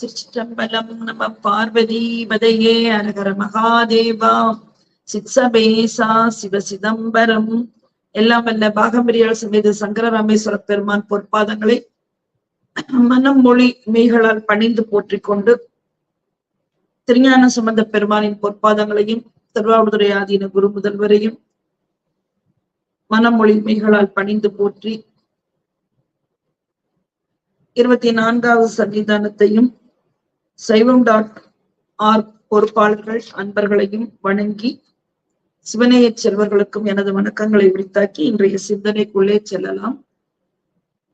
திருச்சிற்றம்பலம் நம பார்வதி பதையே அரகர மகாதேவா. சித்சபேசா சிவ சிதம்பரம். எல்லாம் வல்ல பாகம்பிரியால் சமேத சங்கர ராமேஸ்வர பெருமான் பொற்பாதங்களை மனம் மொழி மெய்களால் பணிந்து போற்றிக் கொண்டு திருஞான சம்பந்த பெருமானின் பொற்பாதங்களையும் திருவாவூதுரை ஆதீன குரு முதல்வரையும் மனமொழி மெய்களால் பணிந்து போற்றி இருபத்தி நான்காவது சன்னிதானத்தையும் சைவம் டாட் ஆர் பொறுப்பாளர்கள் அன்பர்களையும் வணங்கி சிவநேய செல்வர்களுக்கும் எனது வணக்கங்களை உரித்தாக்கி இன்றைய சிந்தனைக்குள்ளே செல்லலாம்.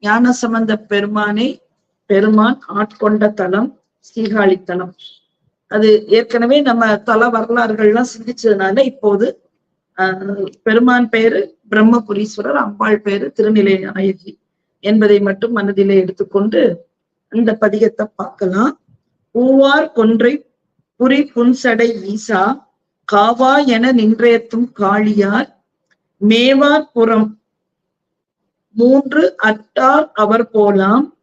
ஞான சம்பந்த பெருமானை பெருமான் ஆட்கொண்ட தலம் சீகாழி தலம் அது ஏற்கனவே நம்ம தல வரலாறுகள்லாம் சிந்திச்சதுனால இப்போது ஆஹ் பெருமான் பேரு பிரம்மபுரீஸ்வரர் அம்பாள் பேரு திருநிலை நாயகி என்பதை மட்டும் மனதிலே எடுத்துக்கொண்டு இந்த பதிகத்தை பார்க்கலாம். பூவார் கொன்றை புரி புன்சடை ஈசா காவா என நின்றேத்தும் காளியார் மேவார் புறம் மூன்று அட்டார் அவர் போலாம்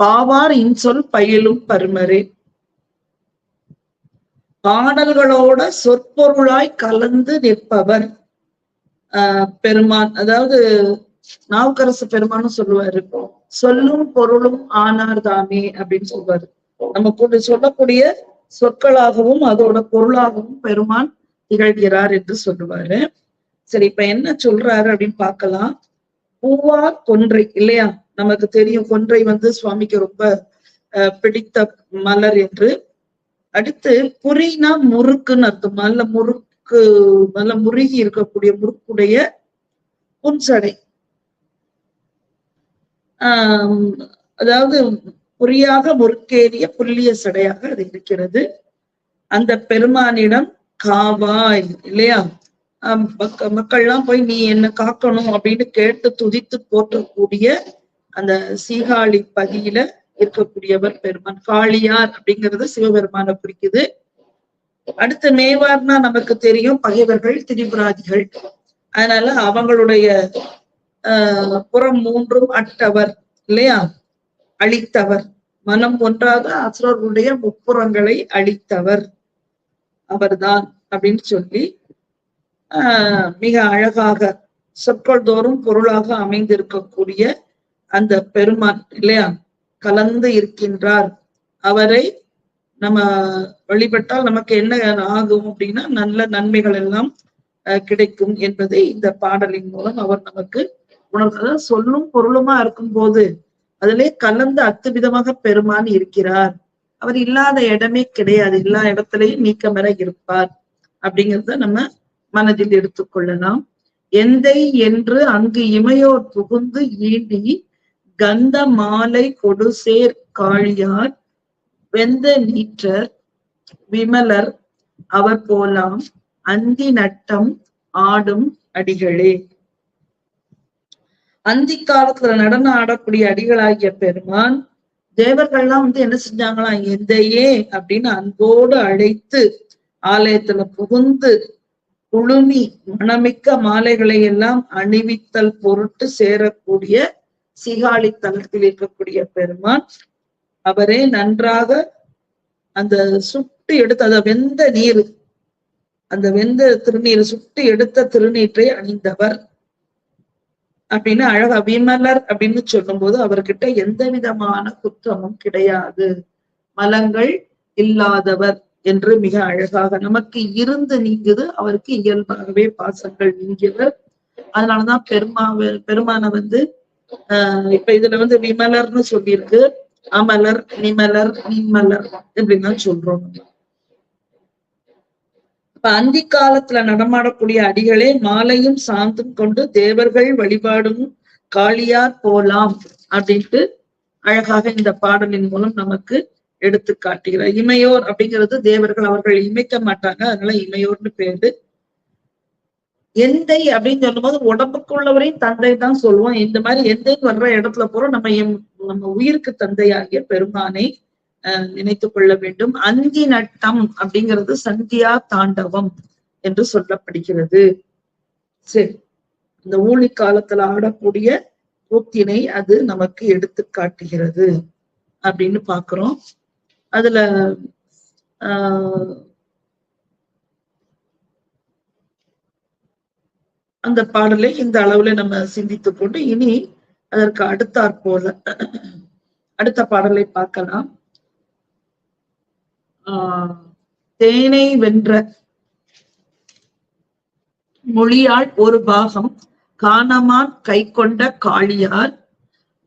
பாவார் இன்சொல் பயிலும் பருமரே. பாடல்களோட சொற்பொருளாய் கலந்து நிற்பவர் ஆஹ் பெருமான் அதாவது நாவுக்கரசு பெருமானும் சொல்லுவாரு சொல்லும் பொருளும் ஆனார் தாமே அப்படின்னு சொல்வாரு. நம்ம கூட சொல்லக்கூடிய சொற்களாகவும் அதோட பொருளாகவும் பெருமான் திகழ்கிறார் என்று சொல்லுவாரு. சரி இப்ப என்ன சொல்றாரு அப்படின்னு பார்க்கலாம். பூவா கொன்றை இல்லையா? நமக்கு தெரியும் கொன்றை வந்து சுவாமிக்கு ரொம்ப பிடித்த மலர் என்று. அடுத்து புரினா முறுக்குன்னு அர்த்தம். நல்ல முறுக்கு நல்ல முருகி இருக்கக்கூடிய முறுக்குடைய புன்சடை. ஆஹ் அதாவது புரியாக முறுக்கேறிய புள்ளிய சடையாக அது இருக்கிறது. அந்த பெருமானிடம் காவாய் இல்லையா? மக்கள்லாம் போய் நீ என்ன காக்கணும்? அப்படின்னு கேட்டு துதித்து போற்றக்கூடிய அந்த சீகாழி பதியில இருக்கக்கூடியவர் பெருமான். காளியார் அப்படிங்கிறது சிவபெருமான குறிக்குது. அடுத்து மேவார்னா நமக்கு தெரியும் பகைவர்கள் திரிபுராதிகள். அதனால அவங்களுடைய ஆஹ் புறம் மூன்றும் அட்டவர் இல்லையா? அழித்தவர். மனம் ஒன்றாக அசுரர்களுடைய முப்புறங்களை அழித்தவர். அவர்தான் அப்படின்னு சொல்லி ஆஹ் மிக அழகாக சொற்கள் தோறும் பொருளாக அமைந்திருக்கக்கூடிய அந்த பெருமான் இல்லையா? கலந்து இருக்கின்றார். அவரை நம்ம வழிபட்டால் நமக்கு என்ன ஆகும் அப்படின்னா நல்ல நன்மைகள் எல்லாம் கிடைக்கும் என்பதை இந்த பாடலின் மூலம் அவர் நமக்கு உணர்வு சொல்லும் பொருளுமா இருக்கும் போது அதிலே கலந்து அத்துவிதமாக பெருமான் இருக்கிறார். அவர் இல்லாத இடமே கிடையாது. எல்லா இடத்துலயும் நீக்கமர இருப்பார். அப்படிங்கிறத நம்ம மனதில் எடுத்துக்கொள்ளலாம் எந்தை என்று அங்கு இமையோர் புகுந்து ஈண்டி கந்த மாலை கொடுசேர் காழியார் வெந்த நீற்றர் விமலர் அவர் போலாம் அந்தி நட்டம் ஆடும் அடிகளே. அந்தி காலத்துல நடனம் ஆடக்கூடிய அடிகளாகிய பெருமான் தேவர்கள்லாம் வந்து என்ன செஞ்சாங்களாம் எந்தையே அப்படின்னு அன்போடு அழைத்து ஆலயத்துல புகுந்து குழுமி மணமிக்க மாலைகளை எல்லாம் அணிவித்தல் பொருட்டு சேரக்கூடிய சிகாலி தளத்தில் இருக்கக்கூடிய பெருமான் அவரே நன்றாக அந்த சுட்டு எடுத்த அந்த வெந்த நீர் அந்த வெந்த திருநீர் சுட்டு எடுத்த திருநீற்றை அணிந்தவர். அப்படின்னு அழகா விமலர் அப்படின்னு சொல்லும் போது அவர்கிட்ட எந்த விதமான குற்றமும் கிடையாது. மலங்கள் இல்லாதவர் என்று மிக அழகாக நமக்கு இருந்து நீங்குது. அவருக்கு இயல்பாகவே பாசங்கள் நீங்கியவர் அதனாலதான் பெருமாவ பெருமான வந்து ஆஹ் இப்ப இதுல வந்து விமலர்னு சொல்லியிருக்கு. அமலர் நிமலர் நிம்மலர் இப்படின்னு சொல்றோம். நம்ம இப்ப அந்தி காலத்துல நடமாடக்கூடிய அடிகளே மாலையும் சாந்தும் கொண்டு தேவர்கள் வழிபாடும் காளியார் போலாம் அப்படின்ட்டு அழகாக இந்த பாடலின் மூலம் நமக்கு எடுத்து காட்டுகிறார். இமையோர் அப்படிங்கிறது தேவர்கள் அவர்கள் இமைக்க மாட்டாங்க. அதனால இமையோர்னு பேரு. எந்தை அப்படின்னு சொல்லும் போது உடம்புக்குள்ளவரையும் தந்தை தான் சொல்லுவோம் இந்த மாதிரி எந்தைன்னு வர்ற இடத்துல போறோம் நம்ம நம்ம உயிருக்கு தந்தையாகிய பெருமானை நினைத்து கொள்ள வேண்டும். அந்தி நட்டம் அப்படிங்கிறது சந்தியா தாண்டவம் என்று சொல்லப்படுகிறது. சரி. இந்த ஊழி காலத்துல ஆடக்கூடிய கூத்தினை அது நமக்கு எடுத்து காட்டுகிறது அப்படின்னு பாக்குறோம் அதுல ஆஹ் அந்த பாடலை இந்த அளவுல நம்ம சிந்தித்துக் கொண்டு இனி அதற்கு அடுத்தாற் போல அடுத்த பாடலை பார்க்கலாம். தேனை வென்ற மொழியால் ஒரு பாகம் காணமான் கை கொண்ட காளியார்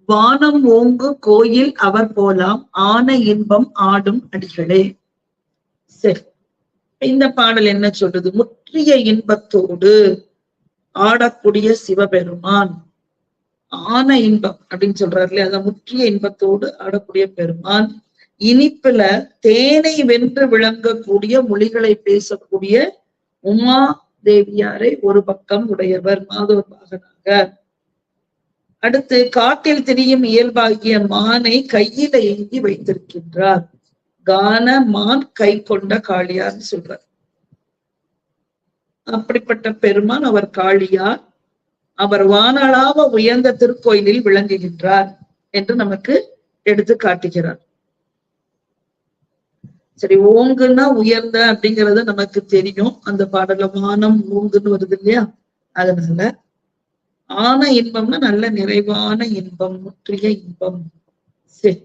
வானம் ஓங்கு கோயில் அவர் போலாம் ஆன இன்பம் ஆடும் அடிகளே. சரி இந்த பாடல் என்ன சொல்றது முற்றிய இன்பத்தோடு ஆடக்கூடிய சிவபெருமான் ஆன இன்பம் அப்படின்னு சொல்றாரு இல்லையா? அதான் முற்றிய இன்பத்தோடு ஆடக்கூடிய பெருமான். இனிப்புல தேனை வென்று விளங்கக்கூடிய மொழிகளை பேசக்கூடிய உமா தேவியாரை ஒரு பக்கம் உடையவர் மாதவ பாகனாக. அடுத்து காட்டில் திரியும் இயல்பாகிய மானை கையில ஏந்தி வைத்திருக்கின்றார். கான மான் கை கொண்ட காளியார்னு சொல்றார். அப்படிப்பட்ட பெருமான் அவர் காளியார். அவர் வானளாவ உயர்ந்த திருக்கோயிலில் விளங்குகின்றார் என்று நமக்கு எடுத்து காட்டுகிறார். சரி ஓங்குன்னா உயர்ந்த அப்படிங்கறது நமக்கு தெரியும். அந்த பாடல வானம் ஓங்குன்னு வருது இல்லையா? அதனால ஆன இன்பம்னா நல்ல நிறைவான இன்பம் முற்றிய இன்பம். சரி.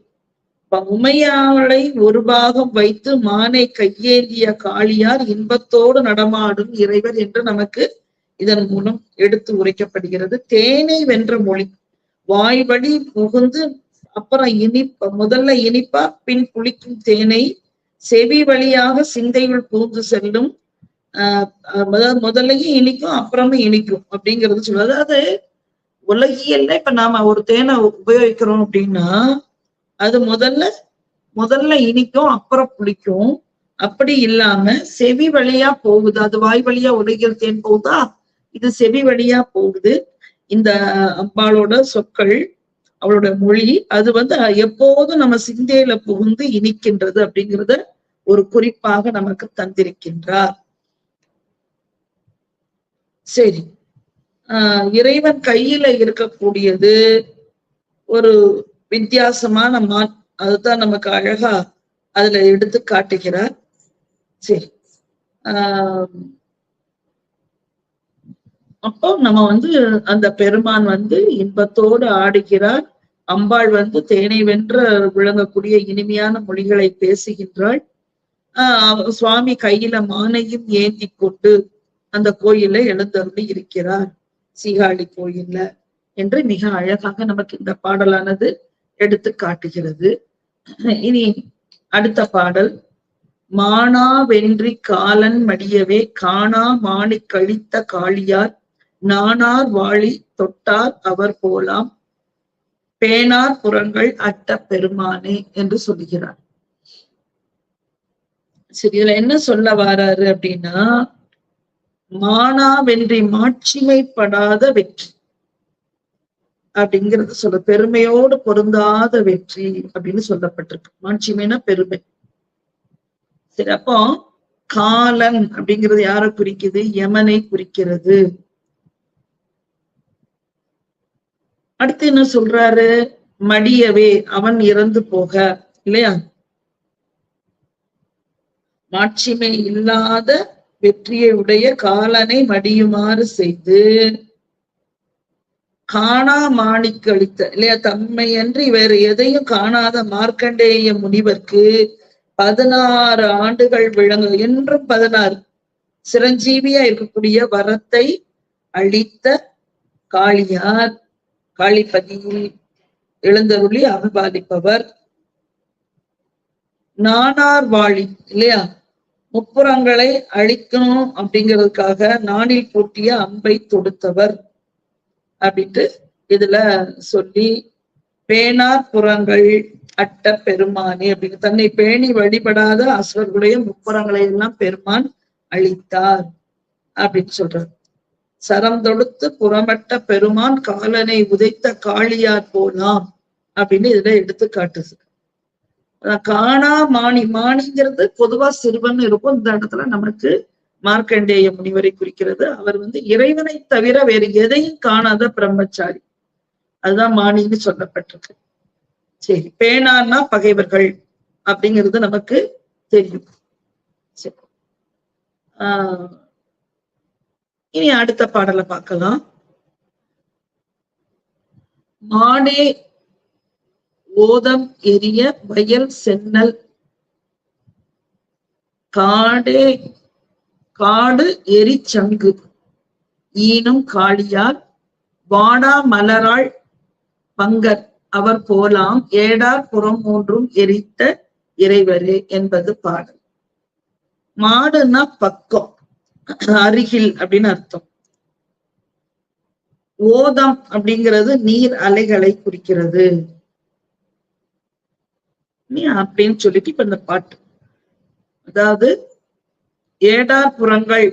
உமையாளை ஒரு பாகம் வைத்து மானை கையேந்திய காளியார் இன்பத்தோடு நடமாடும் இறைவர் என்று நமக்கு இதன் மூலம் எடுத்து உரைக்கப்படுகிறது. தேனை வென்ற மொழி. வாய் வழி புகுந்து அப்புறம் இனிப்ப முதல்ல இனிப்பா பின் புளிக்கும் தேனை செவி வழியாக சிந்தையுள் புகுந்து செல்லும் ஆஹ் முதல்லையும் இனிக்கும் அப்புறமும் இனிக்கும் அப்படிங்கிறது சொல்லுவது அதாவது உலகியல்ல இப்ப நாம ஒரு தேனை உபயோகிக்கிறோம் அப்படின்னா அது முதல்ல முதல்ல இனிக்கும் அப்புறம் புளிக்கும். அப்படி இல்லாம செவி வழியா போகுது. அது வாய் வழியா உலகியல் தேன் போகுதா? இது செவி வழியா போகுது. இந்த அம்பாளோட சொற்கள் அவளோட மொழி அது வந்து எப்போதும் நம்ம சிந்தையில புகுந்து இனிக்கின்றது அப்படிங்கிறத ஒரு குறிப்பாக நமக்கு தந்திருக்கின்றார். சரி. ஆஹ் இறைவன் கையில இருக்கக்கூடியது ஒரு வித்தியாசமான மா அதுதான் நமக்கு அழகா அதுல எடுத்து காட்டுகிறார். சரி. ஆஹ் அப்போ நம்ம வந்து அந்த பெருமான் வந்து இன்பத்தோடு ஆடுகிறார். அம்பாள் வந்து தேனை வென்ற விளங்கக்கூடிய இனிமையான மொழிகளை பேசுகின்றாள். ஆஹ் சுவாமி கையில மானையும் ஏந்தி கொண்டு அந்த கோயில எழுந்தருளி இருக்கிறார். சீகாழி கோயில்ல என்று மிக அழகாக நமக்கு இந்த பாடலானது எடுத்து காட்டுகிறது. இனி அடுத்த பாடல். மானா வென்றி காலன் மடியவே காணா மாணி கழித்த காளியார் நானார் வாழி தொட்டார் அவர் போலாம் பேனார் புறங்கள் அட்ட பெருமானே என்று சொல்லுகிறார் சரி இதுல என்ன சொல்ல வராரு அப்படின்னா மானா வென்றி மாட்சிமைப்படாத வெற்றி அப்படிங்கிறது சொல்ல பெருமையோடு பொருந்தாத வெற்றி அப்படின்னு சொல்லப்பட்டிருக்கு. மாட்சிமைனா பெருமை. சரி அப்போ காலன் அப்படிங்கிறது யார குறிக்குது? யமனை குறிக்கிறது. அடுத்து என்ன சொல்றாரு? மடியவே அவன் இறந்து போக இல்லையா? மாட்சிமை இல்லாத வெற்றியை உடைய காலனை மடியுமாறு செய்து காணா மாணிக்களித்த இல்லையா தம்மை அன்றி வேறு எதையும் காணாத மார்க்கண்டேய முனிவர்க்கு பதினாறு ஆண்டுகள் விளங்கு என்றும் பதினாறு சிரஞ்சீவியா இருக்கக்கூடிய வரத்தை அளித்த காளியார் காளிப்பதியில் எழுந்தருளி அபிபாதிப்பவர் நானார் வாழி இல்லையா முப்புறங்களை அழிக்கணும் அப்படிங்கிறதுக்காக நாணில் பூட்டிய அம்பை தொடுத்தவர் அப்படின்ட்டு இதுல சொல்லி பேனார் புறங்கள் அட்ட பெருமானே அப்படின்னு. தன்னை பேணி வழிபடாத அசுரர்களுடைய முப்புறங்களை எல்லாம் பெருமான் அழித்தார் அப்படின்னு சொல்றார். சரம் தொடுத்து புறமட்ட பெருமான் காலனை உதைத்த காளியார் போலாம் அப்படின்னு இதுல எடுத்து காட்டுது காணா மாணி மாணிங்கிறது பொதுவா சிறுவன் இருக்கும். இந்த இடத்துல நமக்கு மார்க்கண்டேய முனிவரை குறிக்கிறது. அவர் வந்து இறைவனை தவிர வேறு எதையும் காணாத பிரம்மச்சாரி. அதுதான் மாணின்னு சொல்லப்பட்டிருக்கு. சரி பேனான்னா பகைவர்கள் அப்படிங்கிறது நமக்கு தெரியும். சரி. ஆஹ் இனி அடுத்த பாடலை பார்க்கலாம். மாடே ஓதம் எரிய வயல் சென்னல் காடே காடு எரிச்சங்கு ஈனும் காளியார் வாடா மலராள் பங்கர். அவர் போலாம் ஏடார் புறம் மூன்றும் எரித்த இறைவரே என்பது பாடல். மாடுன்னா பக்கம் அருகில் அப்படின்னு அர்த்தம். ஓதம் அப்படிங்கிறது நீர் அலைகளை குறிக்கிறது. அப்படின்னு சொல்லிட்டு இப்ப இந்த பாட்டு. அதாவது ஏடார் புறங்கள்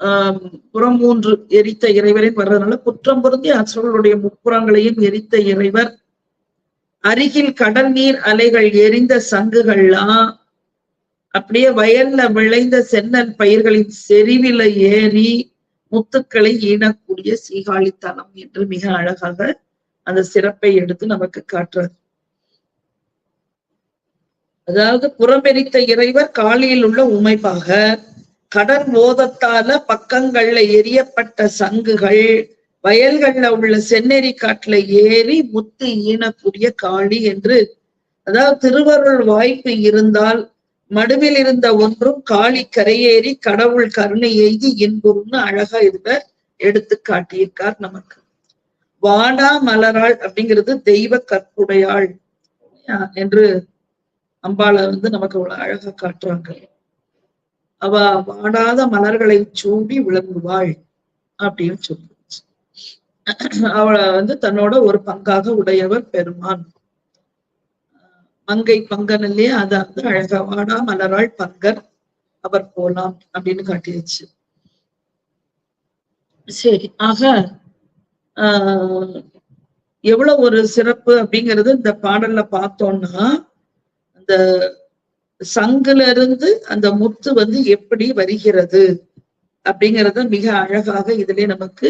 ஆஹ் புறம் மூன்று எரித்த இறைவரின் வர்றதுனால குற்றம் பொருந்தி அசுரர்களுடைய முப்புறங்களையும் எரித்த இறைவர் அருகில் கடல் நீர் அலைகள் எரிந்த சங்குகள்லாம் அப்படியே வயல்ல விளைந்த சென்னல் பயிர்களின் செறிவில ஏறி முத்துக்களை ஈனக்கூடிய சீகாழித்தனம் என்று மிக அழகாக அந்த சிறப்பை எடுத்து நமக்கு காட்டுறது அதாவது புறமெரித்த இறைவர் காலியில் உள்ள உமைப்பாக கடல் ஓதத்தால பக்கங்கள்ல எரியப்பட்ட சங்குகள் வயல்கள்ல உள்ள செந்நெறி காட்டுல ஏறி முத்து ஈனக்கூடிய காளி என்று அதாவது திருவருள் வாய்ப்பு இருந்தால் மடுவில் இருந்த ஒன்றும் காளி கரையேறி கடவுள் கருணை எய்தி இன்புறும்னு அழகா இதுல எடுத்து காட்டியிருக்கார் நமக்கு. வாடா மலராள் அப்படிங்கிறது தெய்வ கற்புடையாள் என்று அம்பாளை வந்து நமக்கு அவ்வளவு அழகா காட்டுறாங்க. அவ வாடாத மலர்களை சூடி விளங்குவாள் அப்படின்னு சொல்லி அவளை வந்து தன்னோட ஒரு பங்காக உடையவர் பெருமான். மங்கை பங்கன் இல்லையே அத வந்து அழகா வாடா மலராள் பங்கர் அவர் போலாம் அப்படின்னு காட்டியாச்சு. சரி ஆக ஆஹ் எவ்வளவு ஒரு சிறப்பு அப்படிங்கிறது இந்த பாடல்ல பார்த்தோம்னா அந்த சங்குல இருந்து அந்த முத்து வந்து எப்படி வருகிறது அப்படிங்கறத மிக அழகாக இதுலயே நமக்கு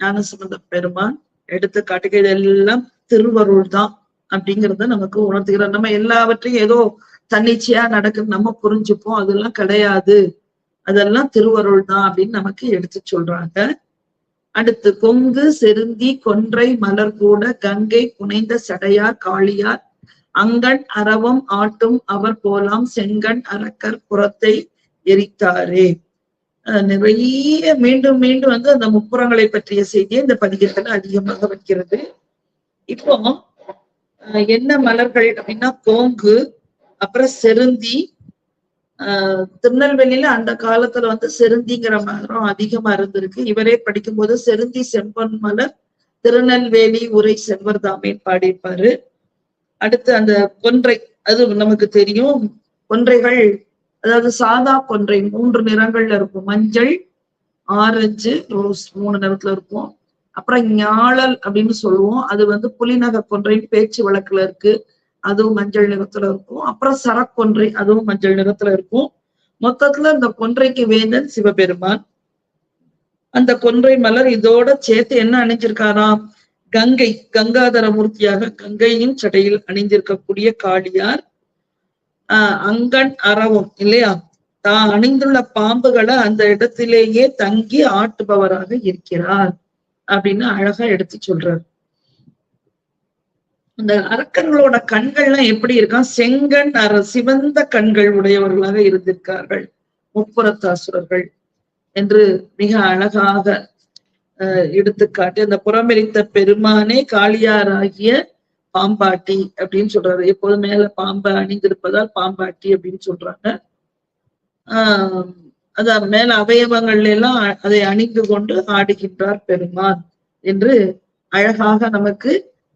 ஞானசம்பந்த பெருமான் எடுத்து காட்டுகள் இதெல்லாம் திருவருள் தான் அப்படிங்கிறத நமக்கு உணர்த்துகிறார். நம்ம எல்லாவற்றையும் ஏதோ தன்னிச்சையா நடக்குது நம்ம புரிஞ்சுப்போம். அதெல்லாம் கிடையாது. அதெல்லாம் திருவருள் தான் அப்படின்னு நமக்கு எடுத்து சொல்றாங்க. அடுத்து கொங்கு செருந்தி கொன்றை மலர் கூட கங்கை புனைந்த சடையார் காளியார் அங்கண் அறவம் ஆட்டும் அவர் போலாம் செங்கண் அரக்கர் புறத்தை எரித்தாரே. நிறைய மீண்டும் மீண்டும் வந்து அந்த முப்புறங்களை பற்றிய செய்தியை இந்த பதிகத்துல அதிகமாக வைக்கிறது இப்போ என்ன மலர்கள் அப்படின்னா கோங்கு அப்புறம் செருந்தி ஆஹ் திருநெல்வேலியில அந்த காலத்துல வந்து செருந்திங்கிற மரம் அதிகமா இருந்திருக்கு. இவரே படிக்கும்போது செருந்தி செம்பன் மலர் திருநெல்வேலி உரை செல்வர் தாமேன்னு பாடியிருப்பாரு. அடுத்து அந்த கொன்றை அது நமக்கு தெரியும். கொன்றைகள் அதாவது சாதா கொன்றை மூன்று நிறங்கள்ல இருக்கும். மஞ்சள் ஆரஞ்சு ரோஸ் மூணு நிறத்துல இருக்கும். அப்புறம் ஞாழல் அப்படின்னு சொல்லுவோம். அது வந்து புலிநக கொன்றை பேச்சு வழக்குல இருக்கு. அதுவும் மஞ்சள் நிறத்துல இருக்கும். அப்புறம் சரக்கொன்றை அதுவும் மஞ்சள் நிறத்துல இருக்கும். மொத்தத்துல இந்த கொன்றைக்கு வேந்தன் சிவபெருமான். அந்த கொன்றை மலர் இதோட சேர்த்து என்ன அணிஞ்சிருக்காராம்? கங்கை கங்காதர மூர்த்தியாக கங்கையின் சடையில் அணிந்திருக்கக்கூடிய காளியார் ஆஹ் அங்கன் அறவும் இல்லையா? தான் அணிந்துள்ள பாம்புகளை அந்த இடத்திலேயே தங்கி ஆட்டுபவராக இருக்கிறார் அப்படின்னு அழகா எடுத்து சொல்றாரு. அந்த அரக்கர்களோட கண்கள்லாம் எப்படி இருக்கான்? செங்கன் அற சிவந்த கண்கள் உடையவர்களாக இருந்திருக்கார்கள் முப்புறத்தாசுரர்கள் என்று மிக அழகாக எடுத்துக்காட்டி அந்த புறமெரித்த பெருமானே காளியாராகிய பாம்பாட்டி அப்படின்னு சொல்றாரு. எப்போதும் மேல பாம்பை அணிந்திருப்பதால் பாம்பாட்டி அப்படின்னு சொல்றாங்க. ஆஹ் அதான் மேல அவயவங்கள்ல எல்லாம் அதை அணிந்து கொண்டு ஆடுகின்றார் பெருமான் என்று அழகாக நமக்கு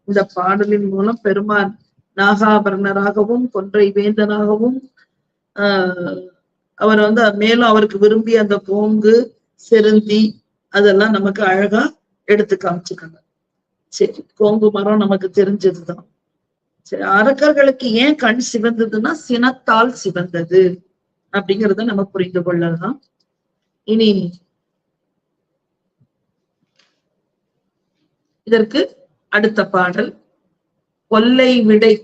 இந்த பாடலின் மூலம் பெருமான் நாகாபரணராகவும் கொன்றை வேந்தனாகவும் ஆஹ் அவர் வந்து மேலும் அவருக்கு விரும்பிய அந்த கோங்கு செருந்தி அதெல்லாம் நமக்கு அழகா எடுத்து காமிச்சுக்காங்க. சரி கோங்கு மரம் நமக்கு தெரிஞ்சதுதான். சரி அரக்கர்களுக்கு ஏன் கண் சிவந்ததுன்னா சினத்தால் சிவந்தது அப்படிங்கிறத நம்ம புரிந்து கொள்ளலாம். இனி இதற்கு அடுத்த பாடல். கொல்லை விடை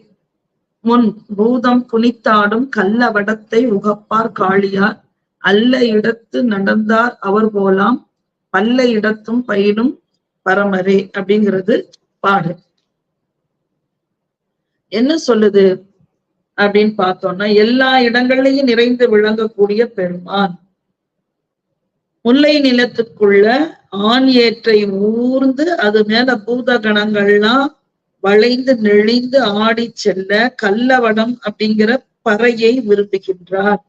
முன் பூதம் புனித்தாடும் கள்ளவடத்தை உகப்பார் காளியார். அல்ல இடத்து நடந்தார் அவர் போலாம். பல்ல இடத்தும் பயிலும் பரமரே அப்படிங்கிறது பாடு. என்ன சொல்லுது அப்படின்னு பார்த்தோம்னா எல்லா இடங்கள்லயும் நிறைந்து விளங்கக்கூடிய பெருமான். முல்லை நிலத்துக்குள்ள ஆண் ஏற்றை ஊர்ந்து அது மேல பூத கணங்கள்லாம் வளைந்து நெளிந்து ஆடி செல்ல கல்லவடம் அப்படிங்கிற பறையை விரும்புகின்றார்.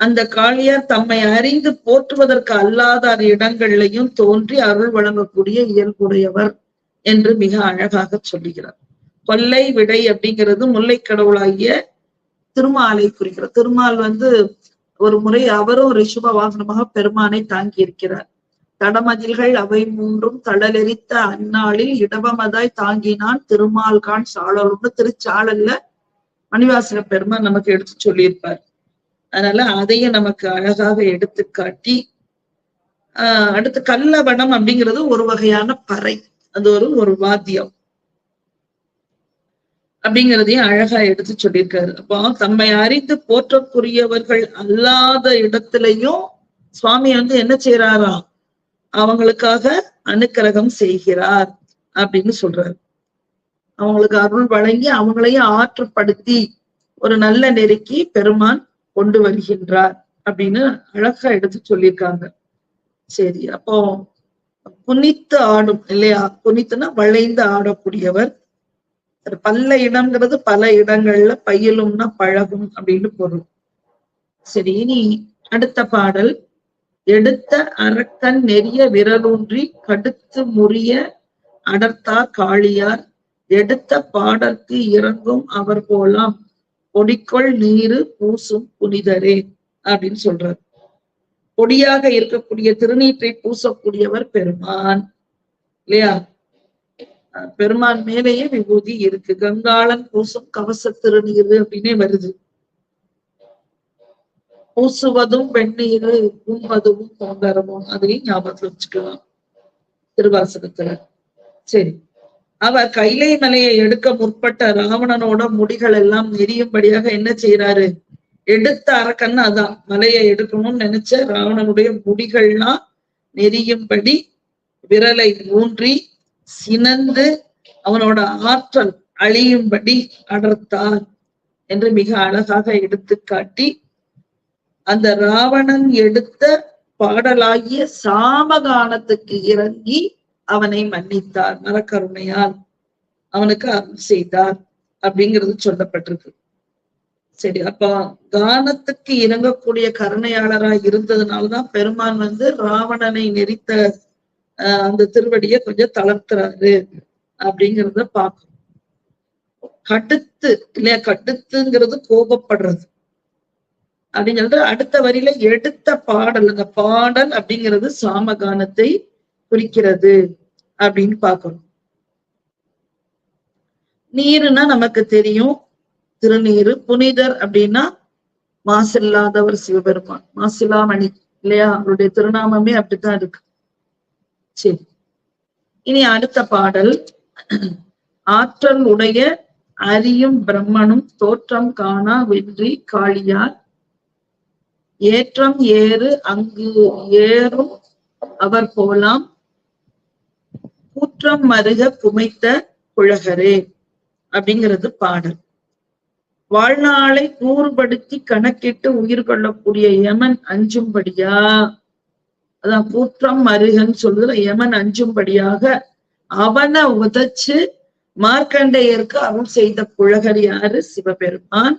அந்த காளியார் தம்மை அறிந்து போற்றுவதற்கு அல்லாதார் இடங்கள்லையும் தோன்றி அருள் வழங்கக்கூடிய இயல்புடையவர் என்று மிக அழகாக சொல்லுகிறார். கொல்லை விடை அப்படிங்கிறது முல்லை கடவுளாகிய திருமாலை குறிக்கிறார் திருமால் வந்து ஒரு முறை அவரும் ரிஷப வாகனமாக பெருமானை தாங்கி இருக்கிறார் தடமதில்கள் அவை மூன்றும் தளலெரித்த அந்நாளில் இடவமதாய் தாங்கினான் திருமால்கான் சாளரும்னு திருச்சாளல்ல மணிவாசன பெருமான் நமக்கு எடுத்து சொல்லியிருப்பார். அதனால அதையும் நமக்கு அழகாக எடுத்து காட்டி ஆஹ் அடுத்து கல்லவனம் அப்படிங்கிறது ஒரு வகையான பறை. அது ஒரு ஒரு வாத்தியம். அப்படிங்கிறதையும் அழகா எடுத்து சொல்லியிருக்காரு. அப்போ தம்மை அறிந்து போற்றக்குரியவர்கள் அல்லாத இடத்துலயும் சுவாமி வந்து என்ன செய்யறாராம் அவங்களுக்காக அனுக்கிரகம் செய்கிறார் அப்படின்னு சொல்றாரு. அவங்களுக்கு அருள் வழங்கி அவங்களையும் ஆற்றுப்படுத்தி ஒரு நல்ல நெருக்கி பெருமான் கொண்டு வருகின்றார் அப்படின்னு அழகா எடுத்து சொல்லியிருக்காங்க. சரி அப்போ புனித்து ஆடும் இல்லையா? புனித்துனா வளைந்து ஆடக்கூடியவர். பல்ல இடம்ங்கிறது பல இடங்கள்ல பயிலும்னா பழகும் அப்படின்னு பொருள். சரி இனி அடுத்த பாடல். எடுத்த அரக்கன் நெறிய விரலூன்றி கடுத்து முறிய அடர்த்தார் காளியார். எடுத்த பாடற்கு இறங்கும் அவர் போலாம். பொடிக்கொள் நீரு பூசும் புனிதரே அப்படின்னு சொல்றார். பொடியாக இருக்கக்கூடிய திருநீற்றை பூசக்கூடியவர் பெருமான். இல்லையா? பெருமான் மேலேயே விபூதி இருக்கு. கங்காளன் பூசும் கவச திருநீர் அப்படின்னே வருது. பூசுவதும் வெந்நீரு பூம்பதுவும் பொங்கரமும் அதையும் ஞாபகத்துல வச்சுக்கலாம். திருவாசகத்துல. சரி. அவர் கைலை மலையை எடுக்க முற்பட்ட ராவணனோட முடிகள் எல்லாம் நெறியும்படியாக என்ன செய்யறாரு எடுத்த அரக்கன் அதான் மலையை எடுக்கணும்னு நினைச்ச ராவணனுடைய முடிகள்லாம் நெறியும்படி விரலை ஊன்றி சினந்து அவனோட ஆற்றல் அழியும்படி அடர்த்தார் என்று மிக அழகாக எடுத்துக்காட்டி அந்த ராவணன் எடுத்த பாடலாகிய சாமகானத்துக்கு இறங்கி அவனை மன்னித்தார் மரக்கருணையால் அவனுக்கு அருள் செய்தார் அப்படிங்கிறது சொல்லப்பட்டிருக்கு. சரி அப்ப கானத்துக்கு இறங்கக்கூடிய கருணையாளராய் இருந்ததுனாலதான் பெருமான் வந்து ராவணனை நெறித்த அந்த திருவடியை கொஞ்சம் தளர்த்துறாரு அப்படிங்கிறத பார்க்கணும். கடுத்து இல்லையா கடுத்துங்கிறது கோபப்படுறது. அப்படின்னு சொல்லிட்டு அடுத்த வரியில எடுத்த பாடல் அந்த பாடல் அப்படிங்கிறது சாமகானத்தை குறிக்கிறது அப்படின்னு பார்க்கணும். நீருன்னா நமக்கு தெரியும். திருநீரு புனிதர் அப்படின்னா மாசில்லாதவர் சிவபெருமான். மாசில்லாமணி இல்லையா? அவருடைய திருநாமமே அப்படித்தான் இருக்கு. சரி. இனி அடுத்த பாடல். ஆற்றல் உடைய அறியும் பிரம்மனும் தோற்றம் காணா வென்றி காளியார். ஏற்றம் ஏறு அங்கு ஏறும் அவர் போலாம். கூற்றம் மருக குமைத்த குழகரே அப்படிங்கிறது பாடல். வாழ்நாளை கூறுபடுத்தி கணக்கிட்டு உயிர் கொள்ளக்கூடிய யமன் அஞ்சும்படியா? அதான் கூற்றம் மருகன்னு சொல்லுதுல யமன் அஞ்சும்படியாக அவனை உதச்சு மார்க்கண்டையருக்கு அருள் செய்த புழகர் யாரு? சிவபெருமான்.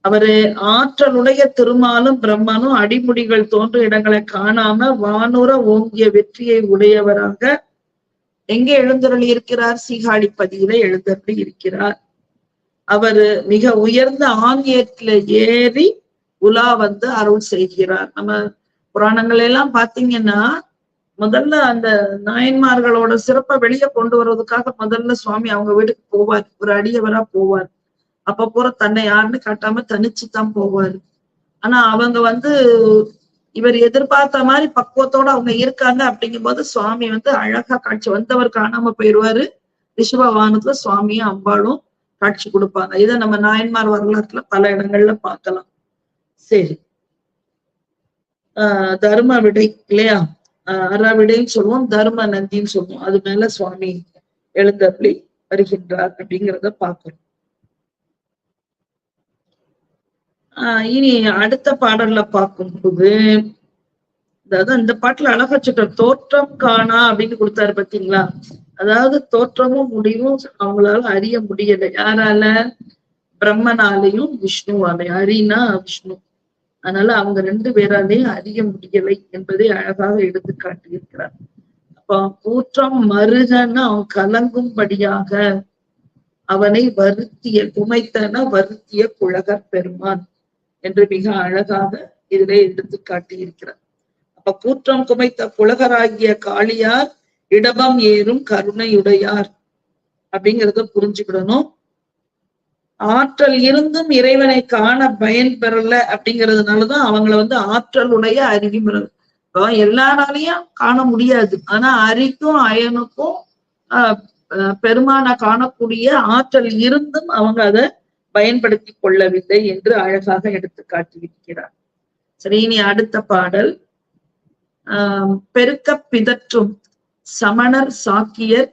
அவரு ஆற்றலுடைய திருமாலும் பிரம்மனும் அடிமுடிகள் தோன்றும் இடங்களை காணாம வானுர ஓங்கிய வெற்றியை உடையவராக எங்கே எழுந்தருளி இருக்கிறார்? சீகாழிப்பதியில எழுந்தருளி இருக்கிறார். அவர் மிக உயர்ந்த ஆங்கியத்துல ஏறி உலா வந்து அருள் செய்கிறார். நம்ம புராணங்கள் எல்லாம் பாத்தீங்கன்னா முதல்ல அந்த நாயன்மார்களோட சிறப்பை வெளியே கொண்டு வர்றதுக்காக முதல்ல சுவாமி அவங்க வீட்டுக்கு போவார். ஒரு அடியவரா போவார். அப்ப பூரா தன்னை யாருன்னு காட்டாம தனிச்சு தான் போவாரு. ஆனா அவங்க வந்து இவர் எதிர்பார்த்த மாதிரி பக்குவத்தோட அவங்க இருக்காங்க அப்படிங்கும் போது சுவாமி வந்து அழகா காட்சி வந்தவர் காணாம போயிடுவாரு. ரிஷப வாகனத்துல சுவாமியும் அம்பாளும் காட்சி கொடுப்பாங்க. இதை நம்ம நாயன்மார் வரலாற்றுல பல இடங்கள்ல பார்க்கலாம். சரி. ஆஹ் தர்ம விடை இல்லையா? அறவிடைன்னு சொல்லுவோம் தர்ம நந்தின்னு சொல்லுவோம். அது மேல சுவாமி எழுந்தருளி வருகின்றார் அப்படிங்கிறத பார்க்கணும் ஆஹ் இனி அடுத்த பாடல்ல பார்க்கும்போது அதாவது அந்த பாட்டுல அழகா சொல்ற தோற்றம் காணா அப்படின்னு கொடுத்தாரு பாத்தீங்களா? அதாவது தோற்றமும் முடிவும் அவங்களால அறிய முடியல. யாரால? பிரம்மனாலையும் விஷ்ணுவாலையும் ஹரினா விஷ்ணு. அதனால அவங்க ரெண்டு பேராலையும் அறிய முடியலை என்பதை அழகாக எடுத்து காட்டியிருக்கிறார். அப்ப கூற்றம் மருகன்னு அவன் கலங்கும்படியாக அவனை வருத்திய குமைத்தன வருத்திய குழகர் பெருமான். என்று மிக அழகாக இதிலே எடுத்து காட்டியிருக்கிறார். அப்ப கூற்றம் குமைத்த புலகராகிய காளியார் இடபம் ஏறும் கருணையுடையார் அப்படிங்கிறத புரிஞ்சுக்கிடணும். ஆற்றல் இருந்தும் இறைவனை காண பயன் பெறல அப்படிங்கிறதுனாலதான் அவங்களை வந்து ஆற்றலுடைய அறிவிமுறை எல்லாராலையும் காண முடியாது. ஆனா அரிக்கும் அயனுக்கும் ஆஹ் பெருமான காணக்கூடிய ஆற்றல் இருந்தும் அவங்க அதை பயன்படுத்தி கொள்ளவில்லை என்று அழகாக எடுத்து காட்டியிருக்கிறார். சரி இனி அடுத்த பாடல். ஆஹ் பெருக்க பிதற்றும் சமணர் சாக்கியர்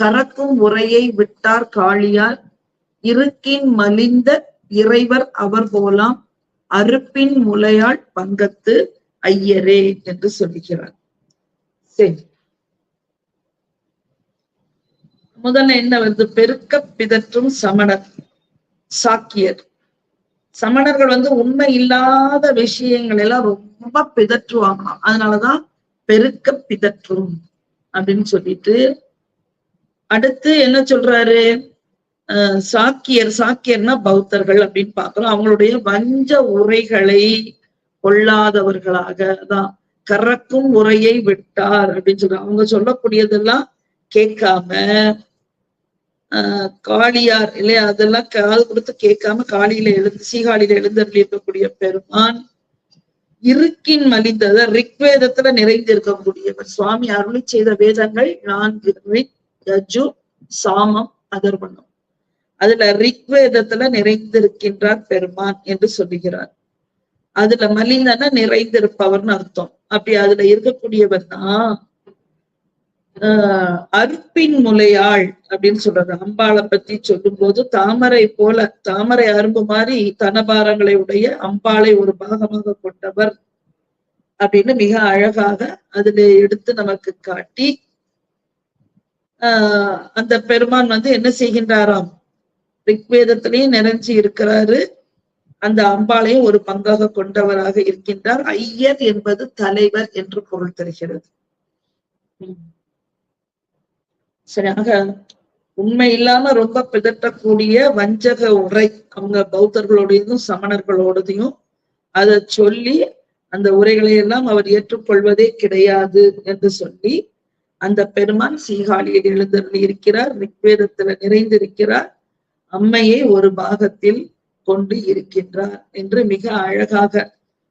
கறக்கும் உரையை விட்டார் காளியார். இருக்கின் மலிந்த இறைவர் அவர் போலாம் அறுப்பின் முலையாள் பங்கத்து ஐயரே என்று சொல்லுகிறார். சரி. முதல்ல என்ன வந்து பெருக்க பிதற்றும் சமணர். சாக்கியர். சமணர்கள் வந்து உண்மை இல்லாத விஷயங்கள் எல்லாம் ரொம்ப பிதற்றுவாங்களாம் அதனாலதான் பெருக்க பிதற்றும் அப்படின்னு சொல்லிட்டு அடுத்து என்ன சொல்றாரு? சாக்கியர் சாக்கியர்னா பௌத்தர்கள் அப்படின்னு பாக்குறோம் அவங்களுடைய வஞ்ச உரைகளை கொள்ளாதவர்களாக தான் கறக்கும் உரையை விட்டார் அப்படின்னு சொல்றாங்க. அவங்க சொல்லக்கூடியதெல்லாம் கேட்காம ஆஹ் காளியார் இல்லையா? அதெல்லாம் காது கொடுத்து கேட்காம காளியில எழுந்து சீகாழியில எழுந்தருளி இருக்கக்கூடிய பெருமான் இருக்கின் மலிந்தத ரிக்வேதத்துல நிறைந்திருக்கக்கூடியவர். சுவாமி அருளி செய்த வேதங்கள் நான்கு ரிக் யஜு சாமம் அதர்வணம் அதுல ரிக்வேதத்துல நிறைந்திருக்கின்றார் பெருமான் என்று சொல்லுகிறார். அதுல மலிந்தன நிறைந்திருப்பவர்னு அர்த்தம். அப்படி அதுல இருக்கக்கூடியவர் தான் ஆஹ் அருப்பின் முலையாள் அப்படின்னு சொல்றது அம்பாளை பத்தி சொல்லும் போது தாமரை போல தாமரை அரும்பு மாதிரி தனபாரங்களை உடைய அம்பாளை ஒரு பாகமாக கொண்டவர் அப்படின்னு மிக அழகாக அதுல எடுத்து நமக்கு காட்டி ஆஹ் அந்த பெருமான் வந்து என்ன செய்கின்றாராம்? ரிக்வேதத்திலையும் நிறைஞ்சு இருக்கிறாரு. அந்த அம்பாளையும் ஒரு பங்காக கொண்டவராக இருக்கின்றார். ஐயர் என்பது தலைவர் என்று பொருள் தருகிறது. சரியாக உண்மை இல்லாம ரொம்ப பிதற்றக்கூடிய வஞ்சக உரை. அவங்க பௌத்தர்களோடையும் சமணர்களோடதையும் அதை சொல்லி அந்த உரைகளை எல்லாம் அவர் ஏற்றுக்கொள்வதே கிடையாது என்று சொல்லி அந்த பெருமான் சீகாழியில் எழுந்தருளி இருக்கிறார் ரிக்வேதத்துல நிறைந்திருக்கிறார் அம்மையை ஒரு பாகத்தில் கொண்டு இருக்கின்றார் என்று மிக அழகாக.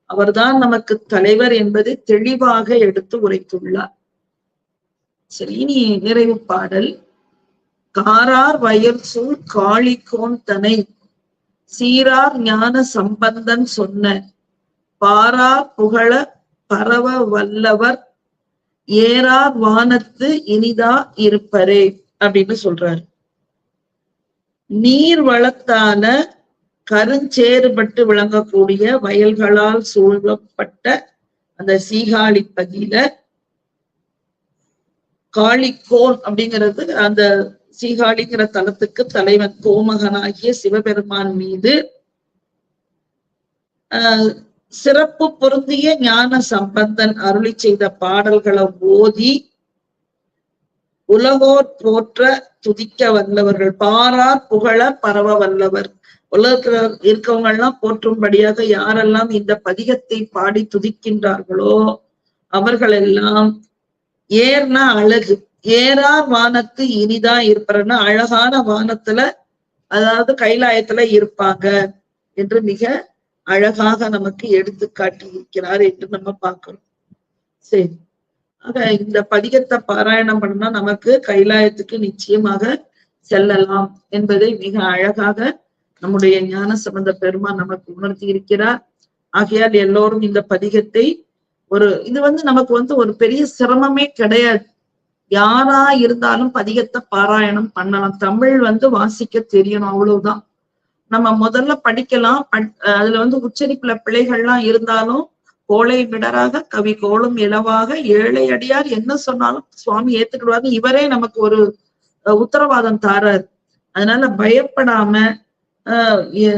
அவர்தான் நமக்கு தலைவர் என்பதை தெளிவாக எடுத்து உரைத்துள்ளார். சரி இனி நிறைவு பாடல் காரார் வயல் சூழ் காளிக்கோன் தனை சீரார் ஞான சம்பந்தன் சொன்ன பாரார் புகழ பரவ வல்லவர் ஏறார் வானத்து இனிதா இருப்பரே அப்படின்னு சொல்றாரு. நீர் வளத்தான கருஞ்சேறுபட்டு விளங்கக்கூடிய வயல்களால் சூழப்பட்ட அந்த சீகாழி பகில காளிக்கோன் அப்படிங்கிறது அந்த சீகாழிங்கிற தலத்துக்கு தலைவன் கோமகனாகிய சிவபெருமான் மீது ஆஹ் சிறப்பு பொருந்திய ஞான சம்பந்தன் அருளி செய்த பாடல்களை ஓதி உலகோர் போற்ற துதிக்க வல்லவர்கள் பாரார் புகழ பரவ வல்லவர். உலகத்துல இருக்கவங்க எல்லாம் போற்றும்படியாக யாரெல்லாம் இந்த பதிகத்தை பாடி துதிக்கின்றார்களோ அவர்கள் எல்லாம் ஏர்னா அழகு. ஏறா வானத்து இனிதா இருப்பறன்னா அழகான வானத்துல அதாவது கைலாயத்துல இருப்பாங்க என்று மிக அழகாக நமக்கு எடுத்து காட்டி இருக்கிறார் என்று நம்ம பார்க்கிறோம். சரி. ஆக இந்த பதிகத்தை பாராயணம் பண்ணா நமக்கு கைலாயத்துக்கு நிச்சயமாக செல்லலாம் என்பதை மிக அழகாக நம்முடைய ஞான சம்பந்த பெருமான் நமக்கு உணர்த்தி இருக்கிறார் ஆகையால் எல்லோரும் இந்த பதிகத்தை ஒரு இது வந்து நமக்கு வந்து ஒரு பெரிய சிரமமே கிடையாது. யாரா இருந்தாலும் பதிகத்தை பாராயணம் பண்ணலாம். தமிழ் வந்து வாசிக்க தெரியணும் அவ்வளவுதான். நம்ம முதல்ல படிக்கலாம். அதுல வந்து உச்சரிப்புல பிழைகள்லாம் இருந்தாலும் கோளை விடராக கவி கோளும் இளவாக ஏழை அடியார் என்ன சொன்னாலும் சுவாமி ஏத்துக்கிடுவாரு இவரே நமக்கு ஒரு அஹ், உத்தரவாதம் தாரார். அதனால பயப்படாம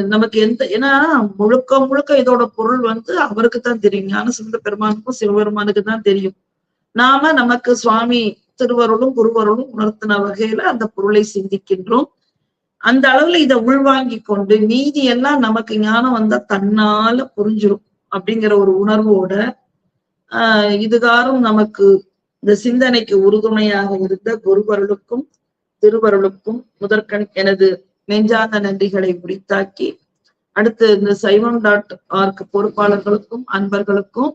நமக்கு எந்த ஏன்னா முழுக்க முழுக்க இதோட பொருள் வந்து அவருக்கு தான் தெரியும். ஞானசுந்த பெருமானுக்கும் சிவபெருமானுக்கு தான் தெரியும். நாம நமக்கு சுவாமி திருவருளும் குருவருளும் உணர்த்தின வகையில அந்த பொருளை சிந்திக்கின்றோம். அந்த அளவுல இதை உள்வாங்கி கொண்டு மீதி எல்லாம் நமக்கு ஞானம் வந்தா தன்னால புரிஞ்சிடும் அப்படிங்கிற ஒரு உணர்வோட ஆஹ் இதுகாரும் நமக்கு இந்த சிந்தனைக்கு உறுதுணையாக இருந்த குருவருளுக்கும் திருவருளுக்கும் முதற்கண் எனது நெஞ்சார்ந்த நன்றிகளை உரித்தாக்கி அடுத்து இந்த சைவம் டாட் ஆர்க் பொறுப்பாளர்களுக்கும் அன்பர்களுக்கும்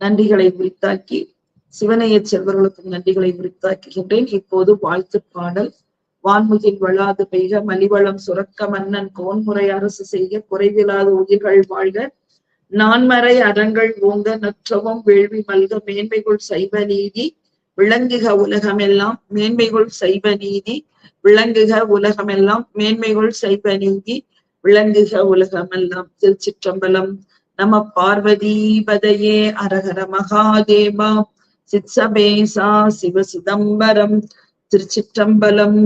நன்றிகளை உரித்தாக்கி சிவனைய செல்வர்களுக்கும் நன்றிகளை உரித்தாக்குகின்றேன். இப்போது வாழ்த்து பாடல். வான்முகில் வளாது பெய்க மலிவளம் சுரக்க மன்னன் கோன்முறை அரசு செய்ய குறைவில்லாத உயிர்கள் வாழ்க. நான்மறை அறங்கள் ஓங்க நற்றவம் வேள்வி மல்க மேன்மைகள் சைவ நீதி. விளங்குக உலகமெல்லாம் மேன்மைகள் சைவ நீதி. விளங்குக உலகமெல்லாம் மேன்மைகள் சைவ நீதி. விளங்குக உலகமெல்லாம் திருச்சிற்றம்பலம் நம பார்வதி பதையே அரஹர மகாதேவா. சித்சபேசா சிவ சிதம்பரம் திருச்சிற்றம்பலம்